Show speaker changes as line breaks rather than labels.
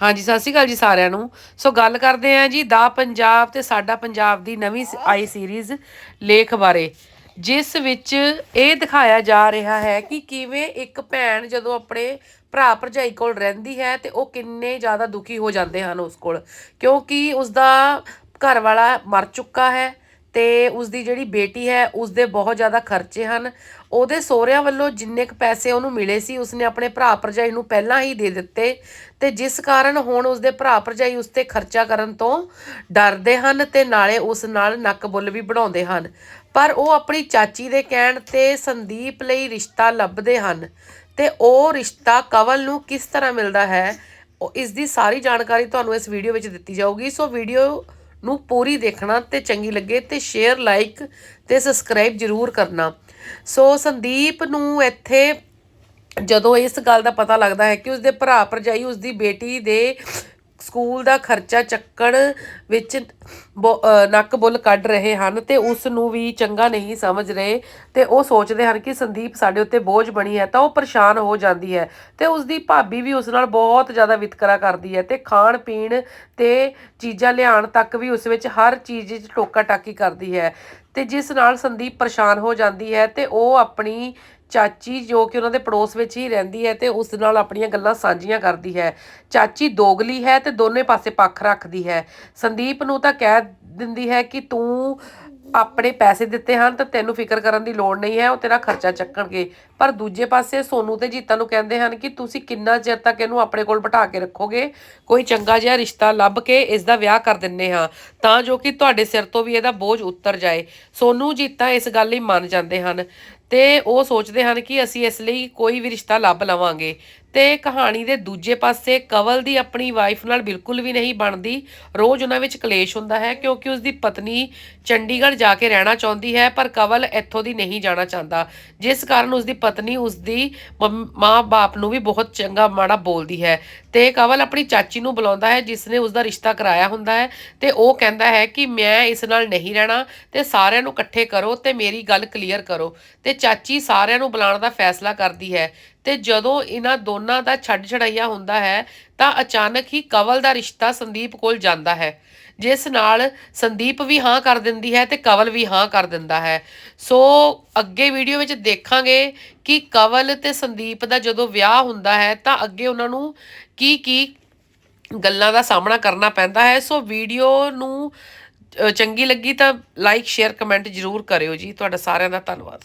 ਹਾਂਜੀ, ਸਤਿ ਸ਼੍ਰੀ ਅਕਾਲ ਜੀ ਸਾਰਿਆਂ ਨੂੰ। ਸੋ ਗੱਲ ਕਰਦੇ ਆਂ ਜੀ, ਦਾ ਪੰਜਾਬ ਤੇ ਸਾਡਾ ਪੰਜਾਬ ਦੀ ਨਵੀਂ ਆਈ ਸੀਰੀਜ਼, ਲੇਖ ਬਾਰੇ, ਜਿਸ ਵਿੱਚ ਇਹ ਦਿਖਾਇਆ ਜਾ ਰਿਹਾ ਹੈ ਕਿ ਕਿਵੇਂ ਇੱਕ ਭੈਣ ਜਦੋਂ ਆਪਣੇ ਭਰਾ ਭਰਜਾਈ ਕੋਲ ਰਹਿੰਦੀ ਹੈ ਤੇ ਉਹ ਕਿੰਨੇ ਜ਼ਿਆਦਾ ਦੁਖੀ ਹੋ ਜਾਂਦੇ ਹਨ ਉਸ ਕੋਲ। ਕਿਉਂਕਿ ਉਸ ਦਾ ਘਰ ਵਾਲਾ ਮਰ ਚੁੱਕਾ ਹੈ ਤੇ ਉਸ ਦੀ ਜਿਹੜੀ ਬੇਟੀ ਹੈ ਉਸ ਦੇ ਬਹੁਤ ਜ਼ਿਆਦਾ ਖਰਚੇ ਹਨ। ਉਹਦੇ ਸਹੁਰਿਆਂ ਵੱਲੋਂ ਜਿੰਨੇ ਕੁ ਪੈਸੇ ਉਹਨੂੰ ਮਿਲੇ ਸੀ, ਉਸਨੇ ਆਪਣੇ ਭਰਾ ਭਰਜਾਈ ਨੂੰ ਪਹਿਲਾਂ ਹੀ ਦੇ ਦਿੱਤੇ। ਤੇ ਜਿਸ ਕਾਰਨ ਹੁਣ ਉਸਦੇ ਭਰਾ ਭਰਜਾਈ ਉਸ ਤੇ ਖਰਚਾ ਕਰਨ ਤੋਂ ਡਰਦੇ ਹਨ ਤੇ ਨਾਲੇ ਉਸ ਨਾਲ ਨੱਕ ਬੁੱਲ ਵੀ ਬਣਾਉਂਦੇ ਹਨ। ਪਰ ਉਹ ਆਪਣੀ ਚਾਚੀ ਦੇ ਕਹਿਣ ਤੇ ਸੰਦੀਪ ਲਈ ਰਿਸ਼ਤਾ ਲੱਭਦੇ ਹਨ। ਤੇ ਉਹ ਰਿਸ਼ਤਾ ਕਵਲ ਨੂੰ ਕਿਸ ਤਰ੍ਹਾਂ ਮਿਲਦਾ ਹੈ ਇਸ ਦੀ ਸਾਰੀ ਜਾਣਕਾਰੀ ਤੁਹਾਨੂੰ ਇਸ ਵੀਡੀਓ ਵਿੱਚ ਦਿੱਤੀ ਜਾਊਗੀ। ਸੋ ਵੀਡੀਓ ਨੂੰ ਪੂਰੀ ਦੇਖਣਾ ਤੇ ਚੰਗੀ ਲੱਗੇ ਤੇ ਸ਼ੇਅਰ ਲਾਈਕ ਤੇ ਸਬਸਕ੍ਰਾਈਬ ਜ਼ਰੂਰ ਕਰਨਾ। ਸੋ ਸੰਦੀਪ ਨੂੰ ਇੱਥੇ ਜਦੋਂ ਇਸ ਗੱਲ ਦਾ ਪਤਾ ਲੱਗਦਾ ਹੈ ਕਿ ਉਸਦੇ ਭਰਾ ਭਰਜਾਈ, ਉਸਦੀ ਬੇਟੀ ਦੇ ਸਕੂਲ ਦਾ ਖਰਚਾ ਚੱਕਣ ਵਿੱਚ ਬੋ- ਨੱਕ ਬੁੱਲ ਕੱਢ ਰਹੇ ਹਨ ਤੇ ਉਸ ਨੂੰ ਵੀ ਚੰਗਾ ਨਹੀਂ ਸਮਝ ਰਹੇ ਤੇ ਉਹ ਸੋਚਦੇ ਹਨ ਕਿ ਸੰਦੀਪ ਸਾਡੇ ਉੱਤੇ ਬੋਝ ਬਣੀ ਹੈ ਤਾਂ ਉਹ ਪਰੇਸ਼ਾਨ ਹੋ ਜਾਂਦੀ ਹੈ ਤੇ ਉਸਦੀ ਭਾਬੀ ਵੀ ਉਸ ਨਾਲ ਬਹੁਤ ਜ਼ਿਆਦਾ ਵਿਤਕਰਾ ਕਰਦੀ ਹੈ ਤੇ ਖਾਣ ਪੀਣ ਤੇ ਚੀਜ਼ਾਂ ਲਿਆਉਣ ਤੱਕ ਵੀ ਉਸ ਵਿੱਚ ਹਰ ਚੀਜ਼ ਵਿੱਚ ਟੋਕਾ ਟਾਕੀ ਕਰਦੀ ਹੈ ਤੇ ਜਿਸ ਨਾਲ ਸੰਦੀਪ ਪਰੇਸ਼ਾਨ ਹੋ ਜਾਂਦੀ ਹੈ ਤੇ ਉਹ ਆਪਣੀ ਚਾਚੀ ਜੋ ਕਿ ਉਹਨਾਂ ਦੇ ਪੜੋਸ ਵਿੱਚ ਹੀ ਰਹਿੰਦੀ ਹੈ ਤੇ ਉਸ ਨਾਲ ਆਪਣੀਆਂ ਗੱਲਾਂ ਸਾਂਝੀਆਂ ਕਰਦੀ ਹੈ। ਚਾਚੀ ਦੋਗਲੀ ਹੈ ਤੇ ਦੋਨੇ ਪਾਸੇ ਪੱਖ ਰੱਖਦੀ ਹੈ। ਸੰਦੀਪ ਨੂੰ ਤਾਂ ਕਹਿ ਦਿੰਦੀ ਹੈ ਕਿ ਤੂੰ ਆਪਣੇ ਪੈਸੇ ਦਿੱਤੇ ਹਨ ਤਾਂ ਤੈਨੂੰ ਫਿਕਰ ਕਰਨ ਦੀ ਲੋੜ ਨਹੀਂ ਹੈ, ਉਹ ਤੇਰਾ ਖਰਚਾ ਚੱਕਣਗੇ। ਪਰ ਦੂਜੇ ਪਾਸੇ ਸੋਨੂ ਤੇ ਜੀਤਾ ਨੂੰ ਕਹਿੰਦੇ ਹਨ ਕਿ ਤੁਸੀਂ ਕਿੰਨਾ ਚਿਰ ਤੱਕ ਇਹਨੂੰ ਆਪਣੇ ਕੋਲ ਬਿਠਾ ਕੇ ਰੱਖੋਗੇ? ਕੋਈ ਚੰਗਾ ਜਿਹਾ ਰਿਸ਼ਤਾ ਲੱਭ ਕੇ ਇਸ ਦਾ ਵਿਆਹ ਕਰ ਦਿੰਨੇ ਹਾਂ, ਤਾਂ ਜੋ ਕਿ ਤੁਹਾਡੇ ਸਿਰ ਤੋਂ ਵੀ ਇਹਦਾ ਬੋਝ ਉਤਰ ਜਾਏ। ਸੋਨੂ, ਜੀਤਾ ਇਸ ਗੱਲ ਲਈ ਮੰਨ ਜਾਂਦੇ ਹਨ ਤੇ ਉਹ ਸੋਚਦੇ ਹਨ ਕਿ ਅਸੀਂ ਇਸ ਲਈ ਕੋਈ ਵੀ ਰਿਸ਼ਤਾ ਲੱਭ ਲਵਾਂਗੇ। ਤੇ ਕਹਾਣੀ ਦੇ ਦੂਜੇ ਪਾਸੇ ਕਵਲ ਦੀ ਆਪਣੀ ਵਾਈਫ ਨਾਲ ਬਿਲਕੁਲ ਵੀ ਨਹੀਂ ਬਣਦੀ। ਰੋਜ਼ ਉਹਨਾਂ ਵਿੱਚ ਕਲੇਸ਼ ਹੁੰਦਾ ਹੈ ਕਿਉਂਕਿ ਉਸ ਦੀ ਪਤਨੀ ਚੰਡੀਗੜ੍ਹ ਜਾ ਕੇ ਰਹਿਣਾ ਚਾਹੁੰਦੀ ਹੈ, ਪਰ ਕਵਲ ਇੱਥੋਂ ਦੀ ਨਹੀਂ ਜਾਣਾ ਚਾਹੁੰਦਾ। ਜਿਸ ਕਾਰਨ ਉਸ ਦੀ ਪਤਨੀ ਉਸ ਦੀ ਮਾਂ-ਬਾਪ ਨੂੰ ਵੀ ਬਹੁਤ ਚੰਗਾ ਮਾੜਾ ਬੋਲਦੀ ਹੈ ਤੇ ਕਵਲ ਆਪਣੀ ਚਾਚੀ ਨੂੰ ਬੁਲਾਉਂਦਾ ਹੈ, ਜਿਸ ਨੇ ਉਸ ਦਾ ਰਿਸ਼ਤਾ ਕਰਾਇਆ ਹੁੰਦਾ ਹੈ ਤੇ ਉਹ ਕਹਿੰਦਾ ਹੈ ਕਿ ਮੈਂ ਇਸ ਨਾਲ ਨਹੀਂ ਰਹਿਣਾ ਤੇ ਸਾਰਿਆਂ ਨੂੰ ਇਕੱਠੇ ਕਰੋ ਤੇ ਮੇਰੀ ਗੱਲ ਕਲੀਅਰ ਕਰੋ ਤੇ ਚਾਚੀ ਸਾਰਿਆਂ ਨੂੰ ਬੁਲਾਉਣ ਦਾ ਫੈਸਲਾ ਕਰਦੀ ਹੈ। ਤੇ ਜਦੋਂ ਇਹਨਾਂ ਦੋਨਾਂ ਦਾ ਛੱਡ ਛੜਾਈਆ ਹੁੰਦਾ ਹੈ, ਤਾਂ ਅਚਾਨਕ ਹੀ ਕਵਲ ਦਾ ਰਿਸ਼ਤਾ ਸੰਦੀਪ ਕੋਲ ਜਾਂਦਾ ਹੈ। ਜਿਸ ਨਾਲ ਸੰਦੀਪ ਵੀ ਹਾਂ ਕਰ ਦਿੰਦੀ ਹੈ ਤੇ ਕਵਲ ਵੀ ਹਾਂ ਕਰ ਦਿੰਦਾ ਹੈ। ਸੋ ਅੱਗੇ ਵੀਡੀਓ ਵਿੱਚ ਦੇਖਾਂਗੇ ਕਿ ਕਵਲ ਤੇ ਸੰਦੀਪ ਦਾ ਜਦੋਂ ਵਿਆਹ ਹੁੰਦਾ ਹੈ, ਤਾਂ ਅੱਗੇ ਉਹਨਾਂ ਨੂੰ ਕੀ ਕੀ ਗੱਲਾਂ ਦਾ ਸਾਹਮਣਾ ਕਰਨਾ ਪੈਂਦਾ ਹੈ। ਸੋ ਵੀਡੀਓ ਨੂੰ ਚੰਗੀ ਲੱਗੀ ਤਾਂ ਲਾਈਕ ਸ਼ੇਅਰ ਕਮੈਂਟ ਜ਼ਰੂਰ ਕਰਿਓ ਜੀ। ਤੁਹਾਡਾ ਸਾਰਿਆਂ ਦਾ ਧੰਨਵਾਦ।